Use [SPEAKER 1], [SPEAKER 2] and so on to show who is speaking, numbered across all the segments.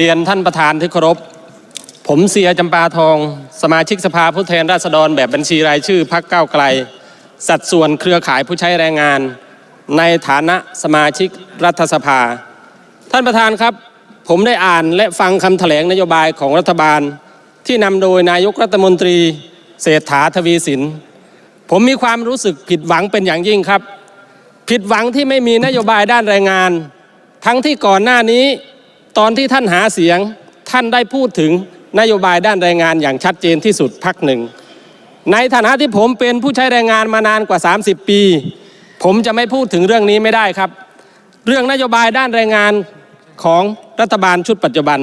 [SPEAKER 1] เรียนท่านประธานที่เคารพ ผมเสียจำปาทอง สมาชิกสภาผู้แทนราษฎรแบบบัญชีรายชื่อพักเก้าวไกล สัดส่วนเครือข่ายผู้ใช้แรงงาน ในฐานะสมาชิกรัฐสภา ท่านประธานครับ ผมได้อ่านและฟังคำแถลงนโยบายของรัฐบาล ที่นำโดยนายกรัฐมนตรี เศรษฐาทวีสิน ผมมีความรู้สึกผิดหวังเป็นอย่างยิ่งครับ ผิดหวังที่ไม่มีนโยบายด้านแรงงาน ทั้งที่ก่อนหน้านี้ ตอนที่ท่านหาเสียงท่านได้พูดถึงนโยบายด้านแรงงานอย่างชัดเจนที่สุดพักหนึ่ง ในฐานะที่ผมเป็นผู้ใช้แรงงานมานานกว่า 30 ปี ผมจะไม่พูดถึงเรื่องนี้ไม่ได้ครับ เรื่องนโยบายด้านแรงงานของรัฐบาลชุดปัจจุบัน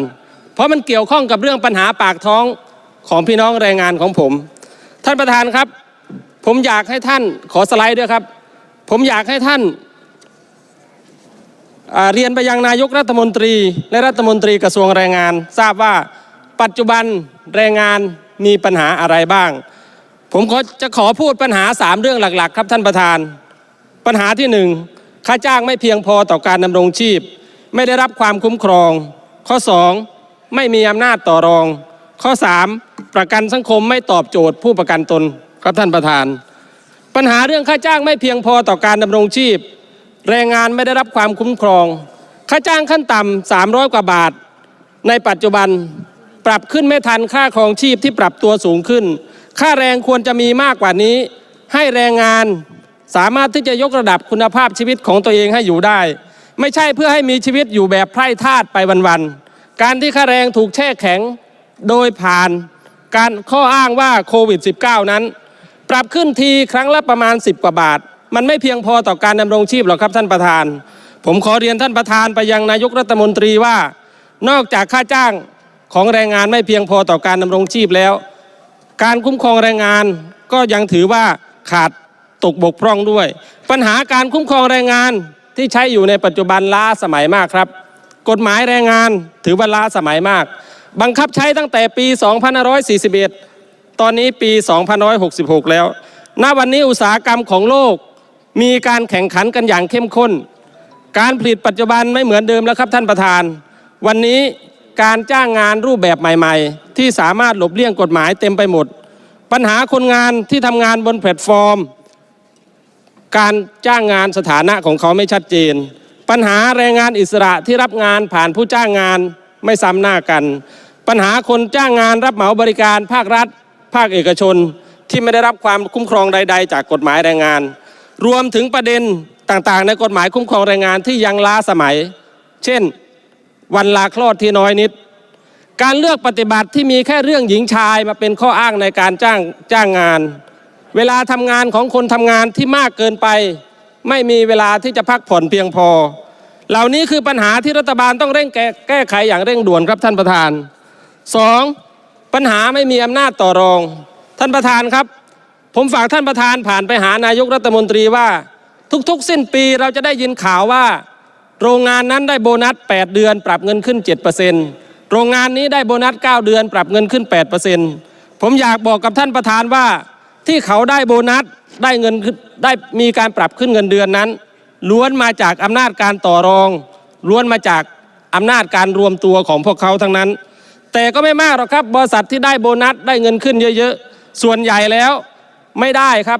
[SPEAKER 1] เพราะมันเกี่ยวข้องกับเรื่องปัญหาปากท้องของพี่น้องแรงงานของผม ท่านประธานครับ ผมอยากให้ท่านขอสไลด์ด้วยครับ ผมอยากให้ท่าน เรียนไปยังนายกรัฐมนตรี และรัฐมนตรีกระทรวงแรงงาน ทราบว่าปัจจุบันแรงงานมีปัญหาอะไรบ้าง ผมขอจะขอพูดปัญหา 3 เรื่องหลัก ๆ ครับท่านประธาน ปัญหาที่หนึ่งค่าจ้างไม่เพียงพอต่อการดำรงชีพ ไม่ได้รับความคุ้มครอง ข้อ 2 ไม่มีอำนาจต่อรอง ข้อ 3 ประกันสังคมไม่ตอบโจทย์ผู้ประกันตนครับท่านประธาน ปัญหาเรื่องค่าจ้างไม่เพียงพอต่อการดำรงชีพ แรงงานไม่ได้รับความคุ้มครอง ค่าจ้างขั้นต่ำ300 กว่าบาท ในปัจจุบันปรับขึ้นไม่ทันค่าครองชีพที่ปรับตัวสูงขึ้น ค่าแรงควรจะมีมากกว่านี้ ให้แรงงานสามารถที่จะยกระดับคุณภาพชีวิตของตัวเองให้อยู่ได้ ไม่ใช่เพื่อให้มีชีวิตอยู่แบบไพร่ทาสไปวันๆการที่ค่าแรงถูกแช่แข็งโดยผ่านการข้ออ้างว่าโควิด -19 นั้น ปรับขึ้นทีครั้งละประมาณ 10 กว่าบาท มันไม่เพียงพอต่อการดำรงชีพหรอกครับท่านประธาน ผมขอเรียนท่านประธานไปยังนายกรัฐมนตรีว่า นอกจากค่าจ้างของแรงงานไม่เพียงพอต่อการดำรงชีพแล้ว การคุ้มครองแรงงานก็ยังถือว่าขาดตกบกพร่องด้วย ปัญหาการคุ้มครองแรงงานที่ใช้อยู่ในปัจจุบันล้าสมัยมากครับ กฎหมายแรงงานถือว่าล้าสมัยมาก บังคับใช้ตั้งแต่ปี 2541 ตอนนี้ปี 2566 แล้ว ณ วันนี้อุตสาหกรรมของโลก มีการแข่งขันกันอย่างเข้มข้น การผลิตปัจจุบันไม่เหมือนเดิมแล้วครับท่านประธาน วันนี้การจ้างงานรูปแบบใหม่ ๆ ที่สามารถหลบเลี่ยงกฎหมายเต็มไปหมด ปัญหาคนงานที่ทำงานบนแพลตฟอร์ม การจ้างงานสถานะของเขาไม่ชัดเจน ปัญหาแรงงานอิสระที่รับงานผ่านผู้จ้างงานไม่ซ้ำหน้ากัน ปัญหาคนจ้างงานรับเหมาบริการภาครัฐ ภาคเอกชน ที่ไม่ได้รับความคุ้มครองใด ๆ จากกฎหมายแรงงาน รวมถึงประเด็นต่างๆ ในกฎหมายคุ้มครองแรงงานที่ยังล้าสมัย เช่น วันลาคลอดที่น้อยนิด การเลือกปฏิบัติที่มีแค่เรื่องหญิงชายมาเป็นข้ออ้างในการจ้างจ้างงาน เวลาทำงานของคนทำงานที่มากเกินไป ไม่มีเวลาที่จะพักผ่อนเพียงพอ เหล่านี้คือปัญหาที่รัฐบาลต้องเร่งแก้แก้ไขอย่างเร่งด่วนครับท่านประธานสองปัญหาไม่มีอำนาจต่อรอง ท่านประธานครับ ผมฝากท่านประธานผ่านไปหานายกรัฐมนตรีว่า ทุกๆ สิ้นปีเราจะได้ยินข่าวว่า โรงงานนั้นได้โบนัส 8 เดือน ปรับเงินขึ้น 7%โรงงานนี้ได้โบนัส 9 เดือน ปรับเงินขึ้น 8%ผมอยากบอกกับท่านประธานว่าที่เขาได้โบนัสได้เงินขึ้นได้มีการปรับขึ้นเงินเดือนนั้น ล้วนมาจากอำนาจการต่อรอง ล้วนมาจากอำนาจการรวมตัวของพวกเขาทั้งนั้น แต่ก็ไม่มากหรอกครับบริษัทที่ได้โบนัสได้เงินขึ้นเยอะ ๆ ส่วนใหญ่แล้ว ไม่ได้ครับ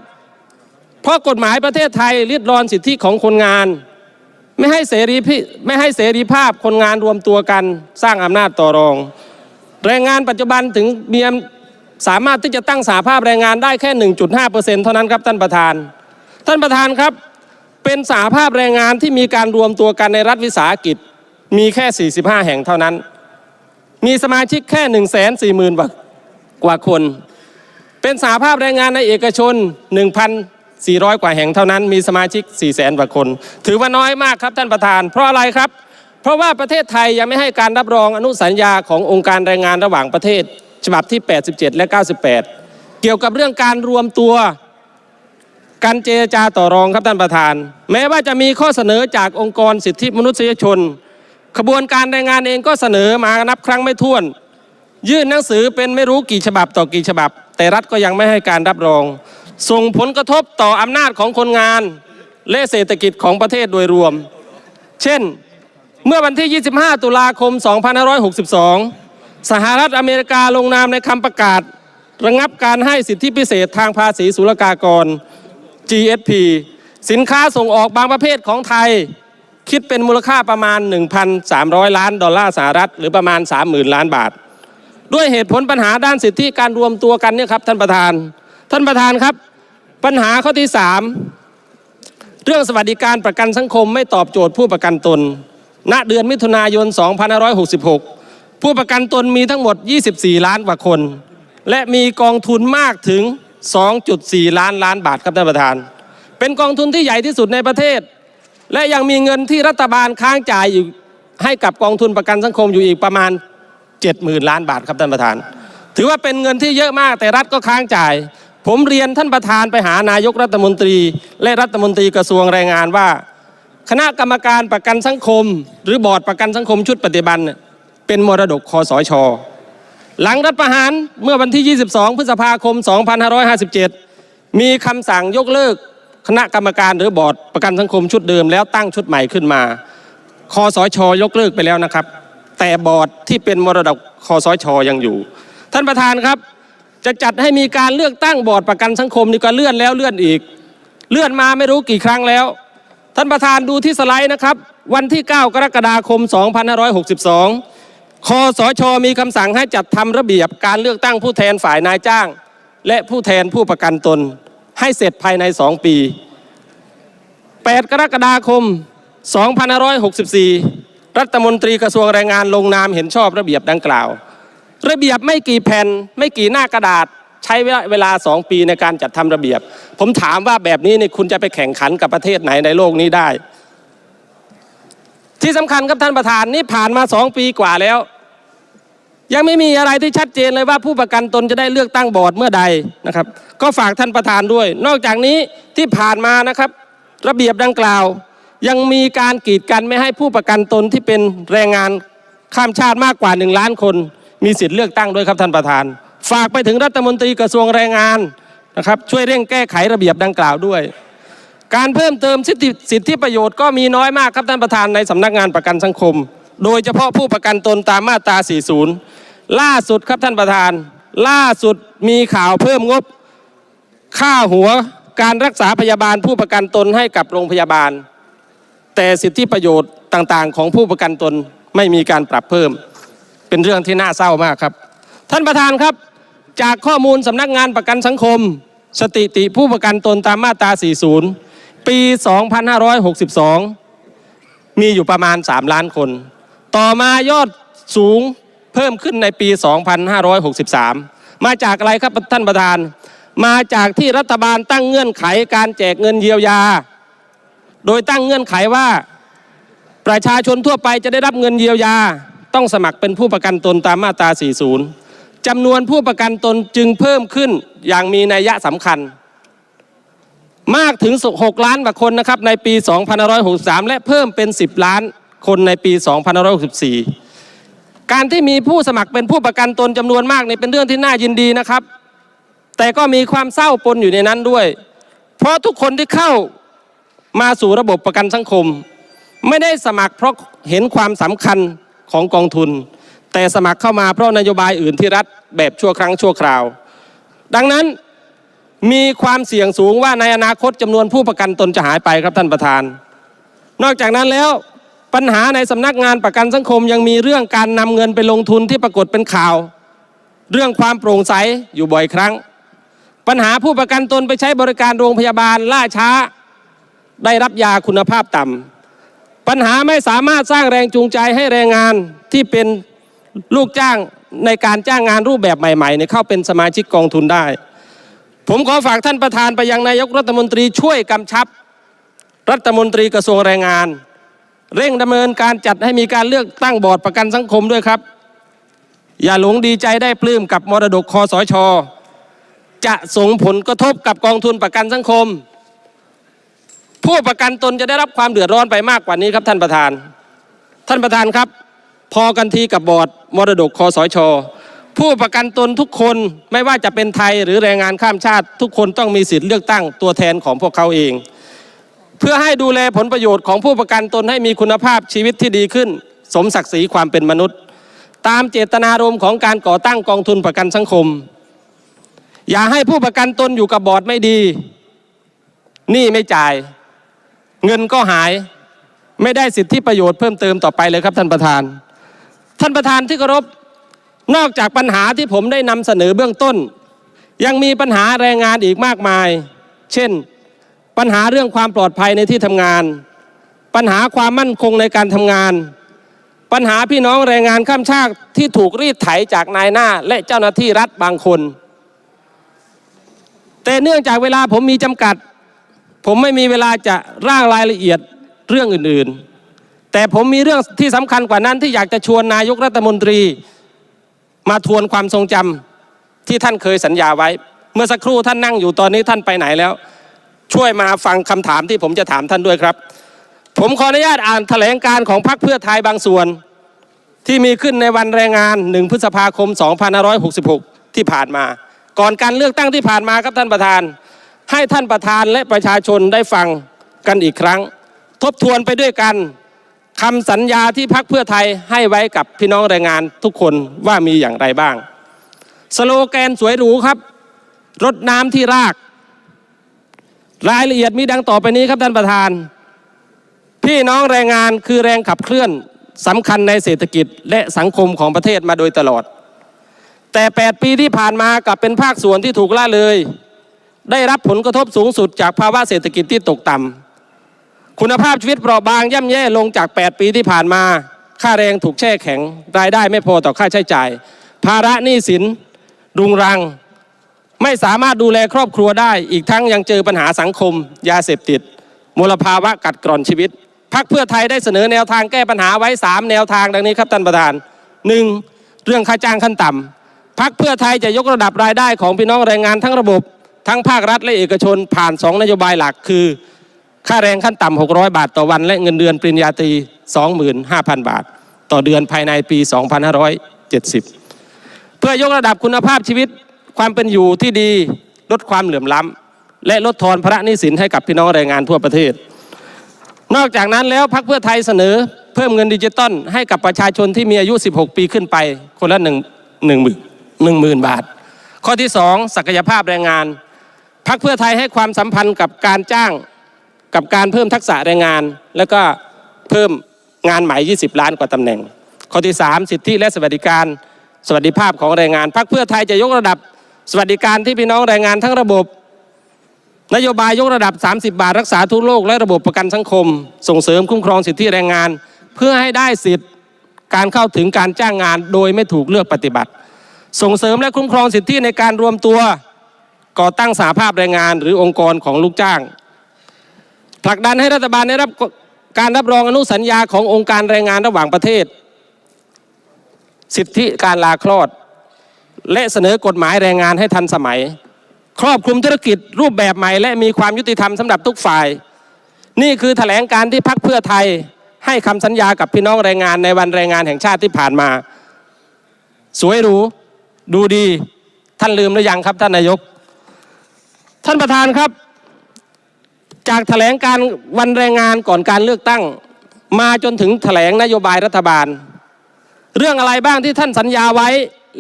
[SPEAKER 1] เพราะกฎหมายประเทศไทยริดรอนสิทธิของคนงาน ไม่ให้เสรีพิไม่ให้เสรีภาพคนงานรวมตัวกันสร้างอำนาจต่อรอง แรงงานปัจจุบันถึงมีสามารถที่จะตั้งสาภาพแรงงานได้แค่ 1.5%เท่านั้นครับท่านประธาน ท่านประธานครับ เป็นสาภาพแรงงานที่มีการรวมตัวกันในรัฐวิสาหกิจ มีแค่ 45 แห่งเท่านั้น มีสมาชิกแค่ 1 4 0 0 0 0กว่าคน เป็นสาภาพแรงงานในเอกชน 1,400 กว่าแห่งเท่านั้นมีสมาชิก 4 0 0 0 0 0กว่าคน ถือว่าน้อยมากครับท่านประธาน เพราะอะไรครับ เพราะว่าประเทศไทยยังไม่ให้การรับรองอนุสัญญาขององค์การแรงงานระหว่างประเทศ ฉบับที่ 87 และ 98 เกี่ยวกับเรื่องการรวมตัวการเจรจาต่อรองครับท่านประธาน แม้ว่าจะมีข้อเสนอจากองค์กรสิทธิมนุษยชน ขบวนการแรงงานเองก็เสนอมานับครั้งไม่ถ้วน ยื่นหนังสือเป็นไม่รู้กี่ฉบับต่อกี่ฉบับ แต่รัฐก็ยังไม่ให้การรับรอง ส่งผลกระทบต่ออำนาจของคนงาน และเศรษฐกิจของประเทศโดยรวม เช่น เมื่อวันที่ 25 ตุลาคม 2562 สหรัฐอเมริกาลงนามในคำประกาศ ระงับการให้สิทธิพิเศษทางภาษีศุลกากร GSP สินค้าส่งออกบางประเภทของไทย คิดเป็นมูลค่าประมาณ 1,300 ล้านดอลลาร์สหรัฐ หรือประมาณ 30,000 ล้านบาท ด้วยเหตุผลปัญหาด้านสิทธิการรวมตัวกันเนี่ยครับท่านประธาน ท่านประธานครับ ปัญหาข้อที่ 3 เรื่องสวัสดิการประกันสังคมไม่ตอบโจทย์ผู้ประกันตน ณเดือนมิถุนายน 2566 ผู้ประกันตนมีทั้งหมด 24 ล้านกว่าคน และมีกองทุนมากถึง 2.4 ล้านล้านบาทครับท่านประธาน เป็นกองทุนที่ใหญ่ที่สุดในประเทศ และยังมีเงินที่รัฐบาลค้างจ่ายอยู่ให้กับกองทุนประกันสังคมอยู่อีกประมาณ 70,000 ล้านบาทครับท่านประธาน ถือว่าเป็นเงินที่เยอะมากแต่รัฐก็ค้างจ่าย ผมเรียนท่านประธานไปหานายกรัฐมนตรี และรัฐมนตรีกระทรวงแรงงานว่า คณะกรรมการประกันสังคม หรือบอร์ดประกันสังคมชุดปฏิบัติเนี่ยเป็นมรดกคอสชหลังรัฐประหารเมื่อวันที่ 22 พฤษภาคม 2557 มีคำสั่งยกเลิกคณะกรรมการหรือบอร์ดประกันสังคมชุดเดิมแล้วตั้งชุดใหม่ขึ้นมา คอสชยกเลิกไปแล้วนะครับ แต่บอร์ดที่เป็นมรดกคอสชยังอยู่ ท่านประธานครับ จะจัดให้มีการเลือกตั้งบอร์ดประกันสังคมนี่ก็เลื่อนแล้วเลื่อนอีก เลื่อนมาไม่รู้กี่ครั้งแล้ว ท่านประธานดูที่สไลด์นะครับ วันที่ 9 กรกฎาคม 2562 คอสชมีคำสั่งให้จัดทำระเบียบการเลือกตั้งผู้แทนฝ่ายนายจ้าง และผู้แทนผู้ประกันตน ให้เสร็จภายใน 2 ปี 8 กรกฎาคม 2564 รัฐมนตรีกระทรวงแรงงานลงนามเห็นชอบระเบียบดังกล่าว ระเบียบไม่กี่แผ่นไม่กี่หน้ากระดาษใช้เวลาสองปีในการจัดทำระเบียบ ผมถามว่าแบบนี้นี่คุณจะไปแข่งขันกับประเทศไหนในโลกนี้ได้ ที่สำคัญครับท่านประธานนี่ผ่านมาสองปีกว่าแล้ว ยังไม่มีอะไรที่ชัดเจนเลยว่าผู้ประกันตนจะได้เลือกตั้งบอร์ดเมื่อใดนะครับ ก็ฝากท่านประธานด้วย นอกจากนี้ที่ผ่านมานะครับ ระเบียบดังกล่าว ยังมีการกีดกันไม่ให้ผู้ประกันตนที่เป็นแรงงานข้ามชาติมากกว่า 1 ล้านคน มีสิทธิ์เลือกตั้งด้วยครับท่านประธาน ฝากไปถึงรัฐมนตรีกระทรวงแรงงานนะครับช่วยเร่งแก้ไขระเบียบดังกล่าวด้วย การเพิ่มเติมสิทธิสิทธิประโยชน์ก็มีน้อยมากครับท่านประธานในสำนักงานประกันสังคม โดยเฉพาะผู้ประกันตนตามมาตรา 40 ล่าสุดครับท่านประธาน ล่าสุดมีข่าวเพิ่มงบค่าหัวการรักษาพยาบาลผู้ประกันตนให้กับโรงพยาบาล แต่สิทธิประโยชน์ต่างๆ ของผู้ประกันตนไม่มีการปรับเพิ่ม เป็นเรื่องที่น่าเศร้ามากครับ ท่านประธานครับ จากข้อมูลสำนักงานประกันสังคมสถิติผู้ประกันตนตามมาตรา 40 ปี 2562 มีอยู่ประมาณ 3 ล้านคน ต่อมายอดสูงเพิ่มขึ้นในปี 2563 มาจากอะไรครับท่านประธาน มาจากที่รัฐบาลตั้งเงื่อนไขการแจกเงินเยียวยา โดยตั้งเงื่อนไขว่า ประชาชนทั่วไปจะได้รับเงินเยียวยา ต้องสมัครเป็นผู้ประกันตนตามมาตรา 40 จำนวนผู้ประกันตนจึงเพิ่มขึ้นอย่างมีนัยยะสำคัญ มากถึง 6 ล้านกว่าคนนะครับในปี 2563 และเพิ่มเป็น 10 ล้านคนในปี 2564 การที่มีผู้สมัครเป็นผู้ประกันตนจำนวนมากนี่เป็นเรื่องที่น่ายินดีนะครับ แต่ก็มีความเศร้าปนอยู่ในนั้นด้วย เพราะทุกคนที่เข้า มาสู่ระบบประกันสังคม ไม่ได้สมัครเพราะเห็นความสำคัญของกองทุน แต่สมัครเข้ามาเพราะนโยบายอื่นที่รัฐแบบชั่วครั้งชั่วคราว ดังนั้นมีความเสี่ยงสูงว่าในอนาคตจำนวนผู้ประกันตนจะหายไปครับท่านประธาน นอกจากนั้นแล้วปัญหาในสำนักงานประกันสังคมยังมีเรื่องการนำเงินไปลงทุนที่ปรากฏเป็นข่าว เรื่องความโปร่งใสอยู่บ่อยครั้ง ปัญหาผู้ประกันตนไปใช้บริการโรงพยาบาลล่าช้า ได้รับยาคุณภาพต่ำปัญหาไม่สามารถสร้างแรงจูงใจให้แรงงานที่เป็นลูกจ้างในการจ้างงานรูปแบบใหม่ๆเนี่ยเข้าเป็นสมาชิกกองทุนได้ ผมขอฝากท่านประธานไปยังนายกรัฐมนตรีช่วยกำชับ รัฐมนตรีกระทรวงแรงงาน เร่งดำเนินการจัดให้มีการเลือกตั้งบอร์ดประกันสังคมด้วยครับ อย่าหลงดีใจได้ปลื้มกับมรดกคอสชจะส่งผลกระทบกับกองทุนประกันสังคม ผู้ประกันตนจะได้รับความเดือดร้อนไปมากกว่านี้ครับท่านประธาน ท่านประธานครับ พอกันทีกับบอร์ดมรดกคอสช ผู้ประกันตนทุกคนไม่ว่าจะเป็นไทยหรือแรงงานข้ามชาติ ทุกคนต้องมีสิทธิ์เลือกตั้งตัวแทนของพวกเขาเอง เพื่อให้ดูแลผลประโยชน์ของผู้ประกันตนให้มีคุณภาพชีวิตที่ดีขึ้น สมศักดิ์ศรีความเป็นมนุษย์ ตามเจตนารมณ์ของการก่อตั้งกองทุนประกันสังคม อย่าให้ผู้ประกันตนอยู่กับบอร์ดไม่ดีหนี้ไม่จ่าย เงินก็หายไม่ได้สิทธิประโยชน์เพิ่มเติมต่อไปเลยครับท่านประธาน ท่านประธานที่เคารพนอกจากปัญหาที่ผมได้นำเสนอเบื้องต้น ยังมีปัญหาแรงงานอีกมากมาย เช่น ปัญหาเรื่องความปลอดภัยในที่ทำงาน ปัญหาความมั่นคงในการทำงาน ปัญหาพี่น้องแรงงานข้ามชาติที่ถูกรีดไถจากนายหน้าและเจ้าหน้าที่รัฐบางคน แต่เนื่องจากเวลาผมมีจำกัด ผมไม่มีเวลาจะร่างรายละเอียดเรื่องอื่นๆ แต่ผมมีเรื่องที่สำคัญกว่านั้นที่อยากจะชวนนายกรัฐมนตรี มาทวนความทรงจำที่ท่านเคยสัญญาไว้ เมื่อสักครู่ท่านนั่งอยู่ตอนนี้ท่านไปไหนแล้ว ช่วยมาฟังคำถามที่ผมจะถามท่านด้วยครับ ผมขออนุญาตอ่านแถลงการของพรรคเพื่อไทยบางส่วน ที่มีขึ้นในวันแรงงาน 1 พฤษภาคม 2566 ที่ผ่านมา ก่อนการเลือกตั้งที่ผ่านมาครับท่านประธาน ให้ท่านประธานและประชาชนได้ฟังกันอีกครั้ง ทบทวนไปด้วยกันคำสัญญาที่พรรคเพื่อไทยให้ไว้กับพี่น้องแรงงานทุกคนว่ามีอย่างไรบ้าง สโลแกนสวยหรูครับ รดน้ำที่ราก รายละเอียดมีดังต่อไปนี้ครับท่านประธาน พี่น้องแรงงานคือแรงขับเคลื่อนสำคัญในเศรษฐกิจและสังคมของประเทศมาโดยตลอด แต่ 8 ปีที่ผ่านมากลับเป็นภาคส่วนที่ถูกละเลย ได้รับผลกระทบสูงสุดจากภาวะเศรษฐกิจที่ตกต่ำคุณภาพชีวิตเปราะบางย่ำแย่ลงจาก 8 ปีที่ผ่านมา ค่าแรงถูกแช่แข็ง รายได้ไม่พอต่อค่าใช้จ่าย ภาระหนี้สิน รุงรัง ไม่สามารถดูแลครอบครัวได้ อีกทั้งยังเจอปัญหาสังคม ยาเสพติด มลภาวะกัดกร่อนชีวิตพักเพื่อไทยได้เสนอแนวทางแก้ปัญหาไว้ 3 แนวทางดังนี้ครับท่านประธาน 1. เรื่องค่าจ้างขั้นต่ำพักเพื่อไทยจะยกระดับรายได้ของพี่น้องแรงงานทั้งระบบ ทั้งภาครัฐและเอกชนผ่าน 2 นโยบายหลักคือ ค่าแรงขั้นต่ำ600 บาทต่อวัน และเงินเดือนปริญญาตรี 25,000 บาท ต่อเดือนภายในปี 2570 เพื่อยกระดับคุณภาพชีวิตความเป็นอยู่ที่ดีลดความเหลื่อมล้ำ และลดทอนภาระนี้สินให้กับพี่น้องแรงงานทั่วประเทศ นอกจากนั้นแล้วพรรคเพื่อไทยเสนอเพิ่มเงินดิจิตอลให้กับประชาชนที่มีอายุ 16 ปีขึ้นไปคนละหนึ่งหมื่นบาท ข้อที่ 2 ศักยภาพแรงงาน พรรคเพื่อไทยให้ความสัมพันธ์กับการจ้างกับการเพิ่มทักษะแรงงาน แล้วก็เพิ่มงานใหม่ 20 ล้านกว่าตำแหน่ง ข้อที่ 3 สิทธิและสวัสดิการ สวัสดิภาพของแรงงานพรรคเพื่อไทยจะยกระดับสวัสดิการที่พี่น้องแรงงานทั้งระบบ นโยบายยกระดับ 30 บาทรักษาทุกโรคและระบบประกันสังคม ส่งเสริมคุ้มครองสิทธิแรงงาน เพื่อให้ได้สิทธิการเข้าถึงการจ้างงานโดยไม่ถูกเลือกปฏิบัติ ส่งเสริมและคุ้มครองสิทธิในการรวมตัว ก่อตั้งสาภาพแรงงานหรือองค์กรของลูกจ้าง ผลักดันให้รัฐบาลได้รับการรับรองอนุสัญญาขององค์การแรงงานระหว่างประเทศ สิทธิการลาคลอด และเสนอกฎหมายแรงงานให้ทันสมัย ครอบคลุมธุรกิจรูปแบบใหม่ และมีความยุติธรรมสำหรับทุกฝ่าย นี่คือแถลงการที่พักเพื่อไทยให้คำสัญญากับพี่น้องแรงงานในวันแรงงานแห่งชาติที่ผ่านมา สวยหรูดูดีท่านลืมหรือยังครับท่านนายก ท่านประธานครับ จากแถลงการวันแรงงานก่อนการเลือกตั้ง มาจนถึงแถลงนโยบายรัฐบาล เรื่องอะไรบ้างที่ท่านสัญญาไว้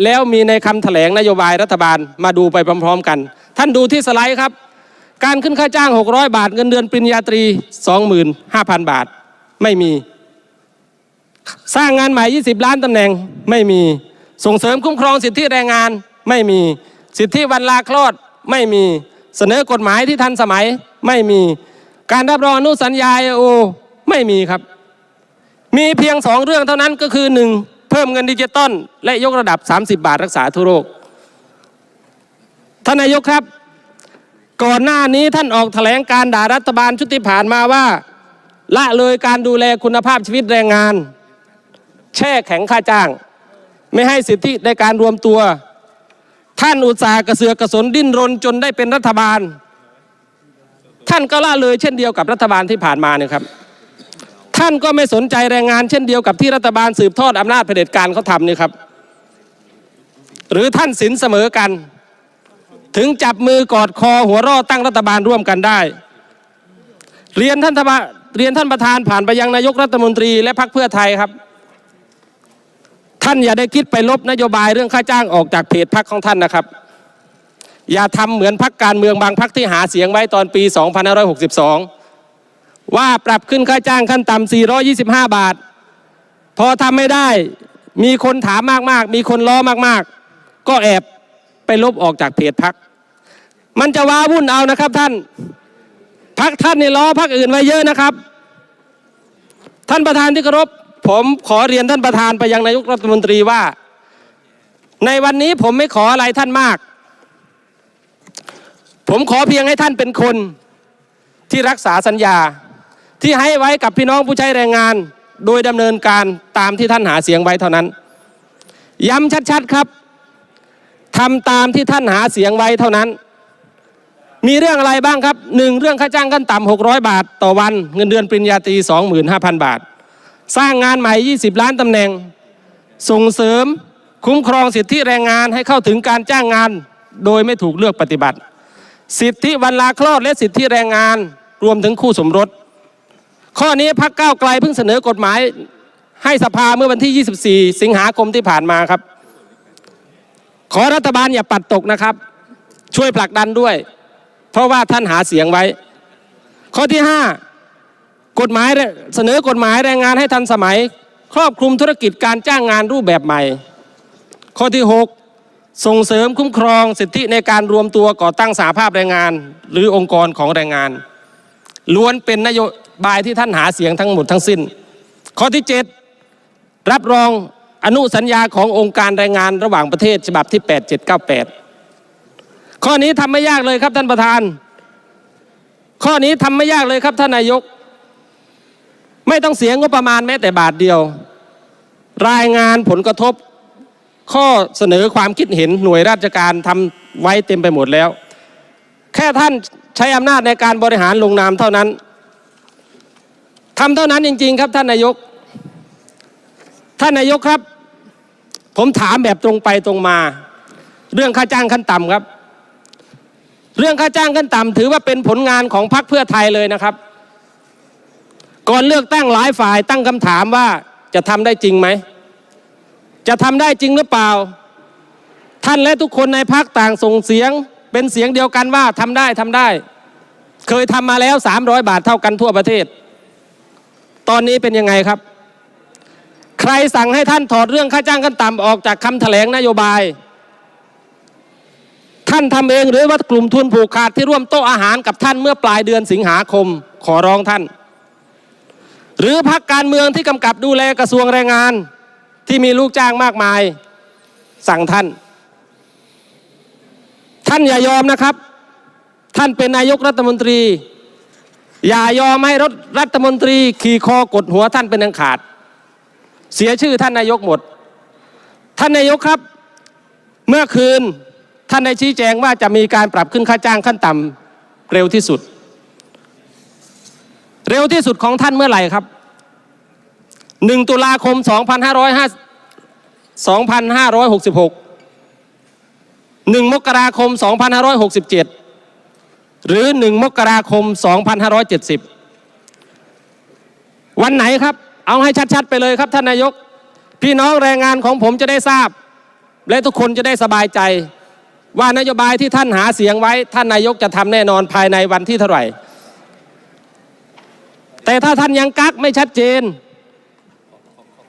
[SPEAKER 1] แล้วมีในคำแถลงนโยบายรัฐบาลมาดูไปพร้อม ๆ กัน ท่านดูที่สไลด์ครับ การขึ้นค่าจ้าง 600 บาท เงินเดือนปริญญาตรี 25,000 บาท ไม่มี สร้างงานใหม่ 20 ล้านตำแหน่งไม่มีส่งเสริมคุ้มครองสิทธิแรงงานไม่มีสิทธิวันลาคลอดไม่มี เสนอกฎหมายที่ทันสมัยไม่มีการรับรองอนุสัญญาโอไม่มีครับ มีเพียงสองเรื่องเท่านั้นก็คือหนึ่งเพิ่มเงินดิจิตอลและยกระดับ 30 บาทรักษาทุกโรคท่านนายกครับ ก่อนหน้านี้ท่านออกแถลงการด่ารัฐบาลชุดที่ผ่านมาว่า ละเลยการดูแลคุณภาพชีวิตแรงงาน แช่แข็งค่าจ้าง ไม่ให้สิทธิในการรวมตัว ท่านอุตสาห์กระเสือกกระสนดิ้นรนจนได้เป็นรัฐบาล ท่านก็ละเลยเช่นเดียวกับรัฐบาลที่ผ่านมาเนี่ยครับ ท่านก็ไม่สนใจแรงงานเช่นเดียวกับที่รัฐบาลสืบทอดอำนาจเผด็จการเขาทำเนี่ยครับ หรือท่านสินเสมอกัน ถึงจับมือกอดคอหัวเรอตั้งรัฐบาลร่วมกันได้ เรียนท่านเรียนท่านประธานผ่านไปยังนายกรัฐมนตรีและพรรคเพื่อไทยครับ ท่านอย่าได้คิดไปลบนโยบายเรื่องค่าจ้างออกจากเพจพรรคของท่านนะครับ อย่าทำเหมือนพรรคการเมืองบางพรรคที่หาเสียงไว้ตอนปี 2562 ว่าปรับขึ้นค่าจ้างขั้นต่ำ425 บาท พอทำไม่ได้มีคนถามมากๆ มีคนล้อมากๆ ก็แอบไปลบออกจากเพจพรรคมันจะว้าวุ่นเอานะครับท่านพักท่านนี่ล้อพักอื่นไว้เยอะนะครับ ท่านประธานที่เคารพ ผมขอเรียนท่านประธานไปยังนายกรัฐมนตรีว่า ในวันนี้ผมไม่ขออะไรท่านมาก ผมขอเพียงให้ท่านเป็นคนที่รักษาสัญญาที่ให้ไว้กับพี่น้องผู้ใช้แรงงาน โดยดำเนินการตามที่ท่านหาเสียงไว้เท่านั้น ย้ำชัดๆครับทำตามที่ท่านหาเสียงไว้เท่านั้น มีเรื่องอะไรบ้างครับหนึ่งเรื่องค่าจ้างขั้นต่ำ600 บาท ต่อวันเงินเดือนปริญญาตรี 25,000 บาท สร้างงานใหม่ 20 ล้านตำแหน่ง ส่งเสริมคุ้มครองสิทธิแรงงานให้เข้าถึงการจ้างงาน โดยไม่ถูกเลือกปฏิบัติ สิทธิวันลาคลอดและสิทธิแรงงานรวมถึงคู่สมรส ข้อนี้พักก้าวไกลเพิ่งเสนอกฎหมายให้สภาเมื่อวันที่ 24 สิงหาคมที่ผ่านมาครับ ขอรัฐบาลอย่าปัดตกนะครับ ช่วยผลักดันด้วย เพราะว่าท่านหาเสียงไว้ ข้อที่ 5 กฎหมายเสนอกฎหมายแรงงานให้ทันสมัย ครอบคลุมธุรกิจการจ้างงานรูปแบบใหม่ ข้อที่ 6 ส่งเสริมคุ้มครองสิทธิในการรวมตัวก่อตั้งสาภาพแรงงาน หรือองค์กรของแรงงาน ล้วนเป็นนโยบายที่ท่านหาเสียงทั้งหมดทั้งสิ้น ข้อที่ 7 รับรองอนุสัญญาขององค์การแรงงานระหว่างประเทศฉบับที่ 8798 ข้อนี้ทำไม่ยากเลยครับท่านประธาน ข้อนี้ทำไม่ยากเลยครับท่านนายก ไม่ต้องเสียงบประมาณแม้แต่บาทเดียว รายงานผลกระทบ ข้อเสนอความคิดเห็นหน่วยราชการทำไว้เต็มไปหมดแล้ว แค่ท่านใช้อำนาจในการบริหารลงนามเท่านั้นทำเท่านั้นจริง ๆ ครับท่านนายก ท่านนายกครับ ผมถามแบบตรงไปตรงมา เรื่องค่าจ้างขั้นต่ำครับ เรื่องค่าจ้างขั้นต่ำถือว่าเป็นผลงานของพรรคเพื่อไทยเลยนะครับ ก่อนเลือกตั้งหลายฝ่ายตั้งคำถามว่าจะทำได้จริงไหม จะทำได้จริงหรือเปล่า ท่านและทุกคนในพรรคต่างส่งเสียง เป็นเสียงเดียวกันว่าทำได้ทำได้ เคยทำมาแล้ว 300 บาทเท่ากันทั่วประเทศ ตอนนี้เป็นยังไงครับ ใครสั่งให้ท่านถอดเรื่องค่าจ้างขั้นต่ำออกจากคำแถลงนโยบาย ท่านทำเองหรือว่ากลุ่มทุนผูกขาดที่ร่วมโต๊ะอาหารกับท่านเมื่อปลายเดือนสิงหาคม ขอร้องท่าน หรือพักการเมืองที่กำกับดูแลกระทรวงแรงงาน ที่มีลูกจ้างมากมาย สั่งท่าน ท่านอย่ายอมนะครับ ท่านเป็นนายกรัฐมนตรี อย่ายอมให้รถรัฐมนตรีขี่คอกดหัวท่านเป็นอังขาด เสียชื่อท่านนายกหมด ท่านนายกครับ เมื่อคืนท่านได้ชี้แจงว่าจะมีการปรับขึ้นค่าจ้างขั้นต่ำเร็วที่สุด เร็วที่สุดของท่านเมื่อไหร่ครับ 1 ตุลาคม 2556 1 มกราคม 2567 หรือ 1 มกราคม 2570 วันไหนครับ เอาให้ชัด ๆ ไปเลยครับท่านนายก พี่น้องแรงงานของผมจะได้ทราบ และทุกคนจะได้สบายใจ ว่านโยบายที่ท่านหาเสียงไว้ท่านนายกจะทำแน่นอนภายในวันที่เท่าไหร่ แต่ถ้าท่านยังกักไม่ชัดเจน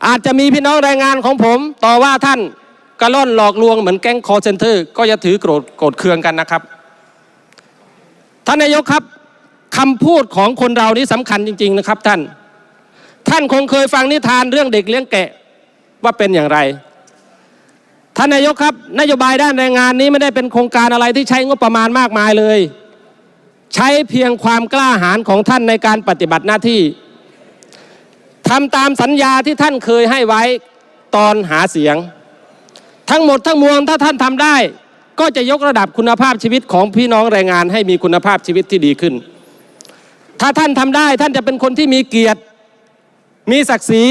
[SPEAKER 1] อาจจะมีพี่น้องแรงงานของผม ต่อว่าท่านกระล่อนหลอกลวงเหมือนแก๊งคอเซนเตอร์ ก็จะถือโกรธโกรธเคืองกันนะครับ ท่านนายกครับคำพูดของคนเรานี่สำคัญจริง ๆนะครับท่าน ท่านคงเคยฟังนิทานเรื่องเด็กเลี้ยงแกะว่าเป็นอย่างไร ท่านนายกครับ นโยบายด้านแรงงานนี้ไม่ได้เป็นโครงการอะไรที่ใช้งบประมาณมากมายเลย ใช้เพียงความกล้าหาญของท่านในการปฏิบัติหน้าที่ทำตามสัญญาที่ท่านเคยให้ไว้ตอนหาเสียง ทั้งหมดทั้งมวลถ้าท่านทำได้ ก็จะยกระดับคุณภาพชีวิตของพี่น้องแรงงานให้มีคุณภาพชีวิตที่ดีขึ้น ถ้าท่านทำได้ท่านจะเป็นคนที่มีเกียรติ มีศักดิ์ศรี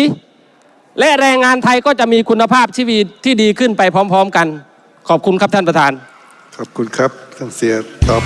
[SPEAKER 1] และแรงงานไทยก็จะมีคุณภาพชีวิตที่ดีขึ้นไปพร้อม ๆ กัน ขอบคุณครับท่านประธาน
[SPEAKER 2] ขอบคุณครับท่านเสียตอบ